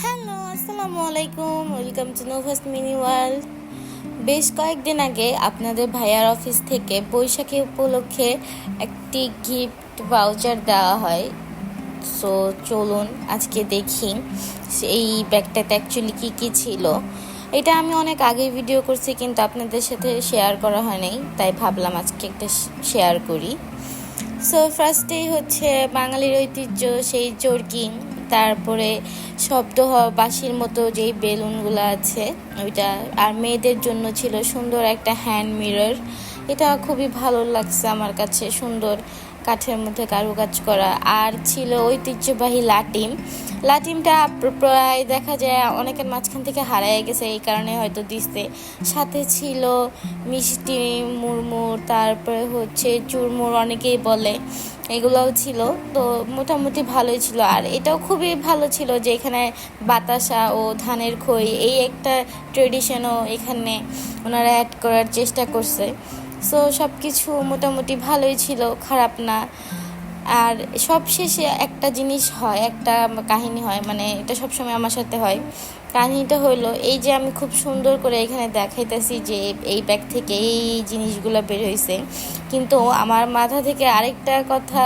Hello, আসসালামু আলাইকুম। Welcome to Nova's mini world বেশ কয়েকদিন আগে আপনাদের ভাইয়ার অফিস থেকে বৈশাখী উপলক্ষে একটি গিফট ভাউচার দেওয়া হয়। সো চলুন আজকে দেখি এই ব্যাগটাতে অ্যাকচুয়ালি কী কী ছিল। এটা আমি অনেক আগে ভিডিও করছি, কিন্তু আপনাদের সাথে শেয়ার করা হয়নি তাই ভাবলাম আজকে একটা শেয়ার করি। সো ফার্স্টেই হচ্ছে বাঙালির ঐতিহ্য, সেই চরকি তারপরে শব্দ হওয়া বাঁশির মতো যেই বেলুনগুলো আছে, ওইটা আর মেয়েদের জন্য ছিল সুন্দর একটা হ্যান্ড মিরর এটা খুবই ভালো লাগছে আমার কাছে, সুন্দর। কাঠের মধ্যে কারুকাজ করা। আর ছিল ঐতিহ্যবাহী লাটিম। লাটিমটা প্রায় দেখা যায় অনেকের মাঝখান থেকে হারায় গেছে, এই কারণে হয়তো দিচ্ছে সাথে ছিল মিষ্টি, মুড়মুড়, তারপরে হচ্ছে চুরমুর অনেকেই বলে। এগুলোও ছিল। তো মোটামুটি ভালোই ছিল। আর এটাও খুবই ভালো ছিল যে এখানে বাতাসা ও ধানের খই, এই একটা ট্রেডিশনও এখানে ওনারা অ্যাড করার চেষ্টা করছে। সো সব কিছু মোটামুটি ভালোই ছিল, খারাপ না। আর সব শেষে একটা জিনিস হয়, একটা কাহিনী হয় মানে এটা সবসময় আমার সাথে হয়। কাহিনীটা হলো এই যে আমি খুব সুন্দর করে এখানে দেখাইতেছি যে এই ব্যাগ থেকে এই জিনিসগুলো বের হয়েছে কিন্তু আমার মাথা থেকে আরেকটা কথা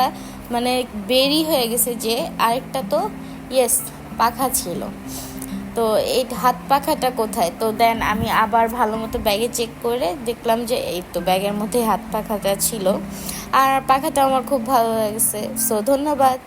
মানে বেরি হয়ে গেছে যে আরেকটা তো ইয়েস পাখা ছিল। তো এই হাত পাখাটা কোথায়? তো দেন আমি আবার ভালো মতো ব্যাগে চেক করে দেখলাম যে এই তো ব্যাগের মধ্যে হাত পাখাটা ছিল। আর পাখাটা আমার খুব ভালো লাগছে। সো ধন্যবাদ।